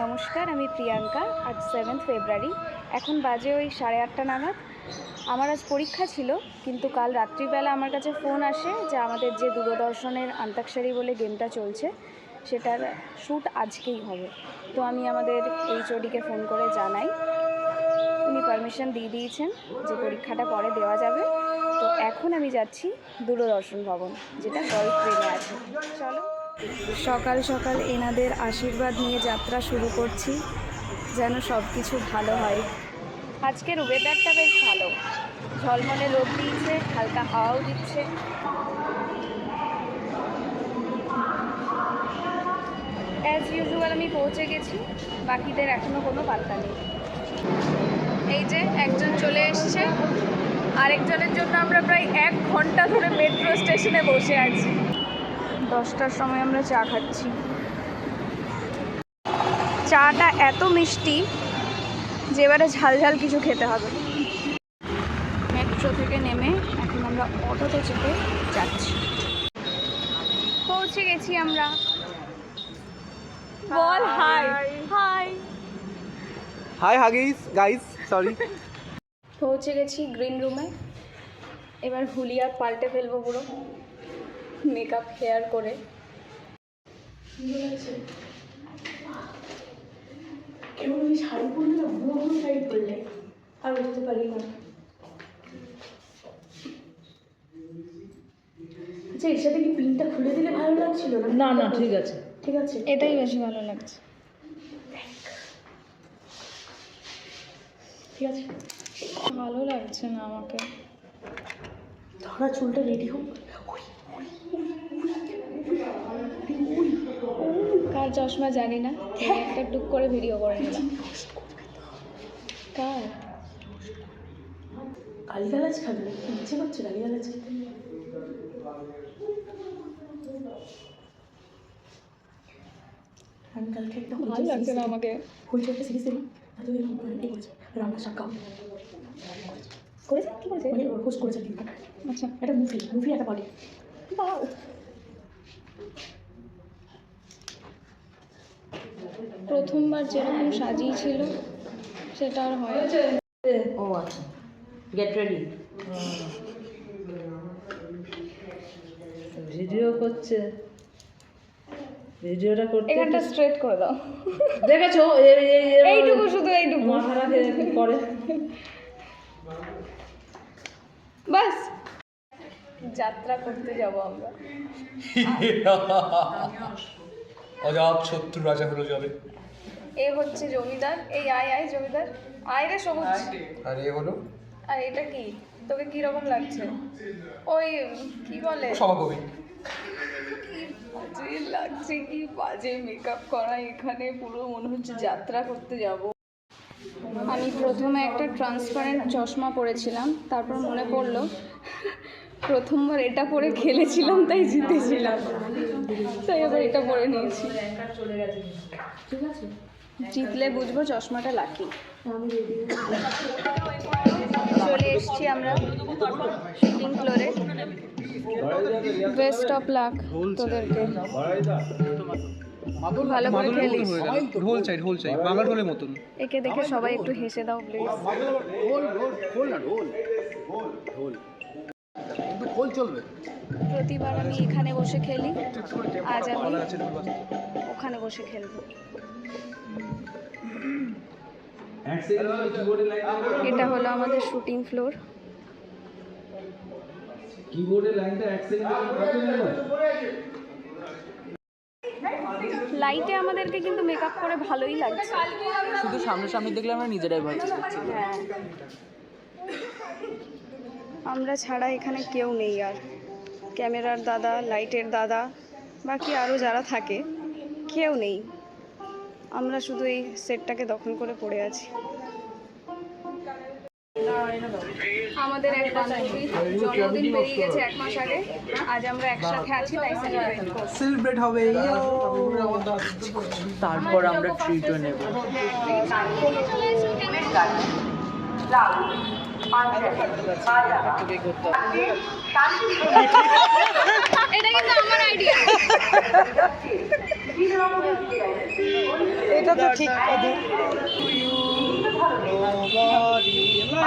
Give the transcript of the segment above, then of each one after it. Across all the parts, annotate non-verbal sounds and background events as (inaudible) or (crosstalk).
নমস্কার, আমি প্রিয়াঙ্কা, আজ সেভেন্থ ফেব্রুয়ারি এখন বাজে ওই সাড়ে আটটা নাগাদ। আমার আজ পরীক্ষা ছিল, কিন্তু কাল রাত্রিবেলা আমার কাছে ফোন আসে যে আমাদের যে দূরদর্শনের আন্তাক্ষরী বলে গেমটা চলছে, সেটার শ্যুট আজকেই হবে। তো আমি আমাদের এইচওডিকে ফোন করে জানাই। উনি পারমিশন দিয়ে দিয়েছেন যে পরীক্ষাটা পরে দেওয়া যাবে। তো এখন আমি যাচ্ছি দূরদর্শন ভবন, যেটা ট্রেনে আছে। চলো। সকাল সকাল এনাদের আশীর্বাদ নিয়ে যাত্রা শুরু করছি, যেন সব কিছু ভালো হয়। আজকের ওয়েদারটা বেশ ভালো। ঝলমলে রোদ দিচ্ছে, হালকা হাওয়াও দিচ্ছে। অ্যাজ ইউজুয়াল আমি পৌঁছে গেছি। বাকিদের এখনও কোনো পাত্তা নেই। এই যে একজন চলে এসছে। আরেকজনের জন্য আমরা প্রায় এক ঘণ্টা ধরে মেট্রো স্টেশনে বসে আছি। দশটার সময় আমরা চা খাচ্ছি। চাটা এত মিষ্টি যে এবারে ঝাল ঝাল কিছু খেতে হবে। মেট্রো থেকে নেমে এখন আমরা অটোতে চেপে যাচ্ছি। পৌঁছে গেছি আমরা। বল হাই। হাই। হাই হাগিস গাইস সরি পৌঁছে গেছি গ্রিন রুমে। এবার হুলিয়ার পাল্টে ফেলব পুরো। মেকআপ হেয়ার করে। কেমন আমি শাড়ি পরলে না বুড়ো বুড়ো শাড়ি পরলে? আর বুঝতে পারি না। আচ্ছা এর সাথে কি পিনটা খুলে দিলে ভালো লাগছিল না? না না ঠিক আছে। ঠিক আছে। এটাই বেশি ভালো লাগছে। ঠিক আছে। ভালো লাগছে না আমাকে। ধরা চুলটা রেডি হোক। কার চশমা জানি না। একটা টুক করে ভিডিও করে নিলাম কার? গালিগালাজ খাবে ইচ্ছে করছে গালিগালাজ খেতে। আমি কালকে একটা ভালো লাগছে না আমাকে। একটা তুমি রান্না শাকা করেছে? কি করেছে? মানে হোস্ট করেছে আচ্ছা। একটা মুভি মুভি একটা বাও প্রথমবার যেরকম সাজিয়েছিল সেটা আর হয় ও আচ্ছা। গেট রেডি ভিডিও করছে। ভিডিওটা করতে এখানটা স্ট্রেট করে দাও। দেখেছ? এইটুকু শুধু এইটুকু। মাথাটা কি করে বাস। যাত্রা করতে যাব আমরা। (laughs) অজাত শত্রু রাজা হলো জলে এ হচ্ছে জমিদার এই আয় আয় জমিদার। আয় রে সবুজ। আর এ হলো? আর এটা কি? তোকে কি রকম লাগছে? ওই কি বলে? সভাকবি লাগছে কি বাজে মেকআপ করা এখানে পুরো মনে হচ্ছে যাত্রা করতে যাব। আমি প্রথমে একটা ট্রান্সপারেন্ট চশমা পরেছিলাম, তারপর মনে পড়ল, প্রথমবার এটা পরে খেলেছিলাম, তাই জিতেছিলাম। তাই এবার এটা পরে নিয়েছি। জিতলে বুঝব চশমাটা লাকি চলে এসেছি আমরা শুটিং ফ্লোরে বেস্ট অফ লাক তোদেরকে। ভালো করে খেলিস ঢোল চাই ঢোল চাই বাংলা ঢোলের মতন। একে দেখে সবাই একটু হেসে দাও প্লিজ প্রতিবার আমি এখানে বসে খেলি। আজ আমি ওখানে বসে খেলব। এটা হলো আমাদের শুটিং ফ্লোর। কিবোর্ডের লাইনটা এক লাইটে আমাদেরকে কিন্তু মেকআপ করে ভালোই লাগছে। শুধু সামনাসামনি দেখলে আমরা নিজেরাই ভয় পাচ্ছি হ্যাঁ। আমরা ছাড়া এখানে কেউ নেই আর। ক্যামেরার দাদা লাইটের দাদা বাকি আরও যারা থাকে কেউ নেই। আমরা শুধু এই সেটটাকে দখল করে পড়ে আছি। আমাদের এক বান্ধবীর জন্মদিন বেরিয়ে গেছে এক মাস আগে। আজ আমরা একসাথে আছি তাই সেলিব্রেট সেলিব্রেট হবে। তারপর আমরা ট্রিটও নেব। এটা কিন্তু আমার আইডিয়া এটা তো ঠিক কথা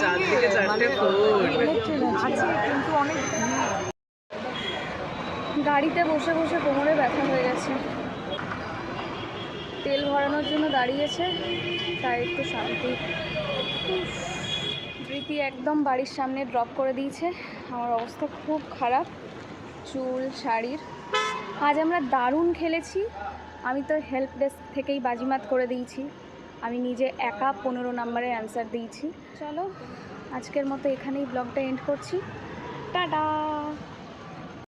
চারদিকে চারটে কিন্তু অনেক গাড়িতে বসে বসে কোমরে ব্যথা হয়ে গেছে। তেল ভরানোর জন্য দাঁড়িয়েছে তাই একটু শান্তি। প্রীতি একদম বাড়ির সামনে ড্রপ করে দিয়েছে। আমার অবস্থা খুব খারাপ। চুল শাড়ির। আজ আমরা দারুণ খেলেছি। আমি তো হেল্প ডেস্ক থেকেই বাজিমাত করে দিয়েছি। আমি নিজে একা পনেরো নাম্বারে অ্যান্সার দিয়েছি। চলো, আজকের মতো এখানেই ব্লগটা এন্ড করছি। টাটা!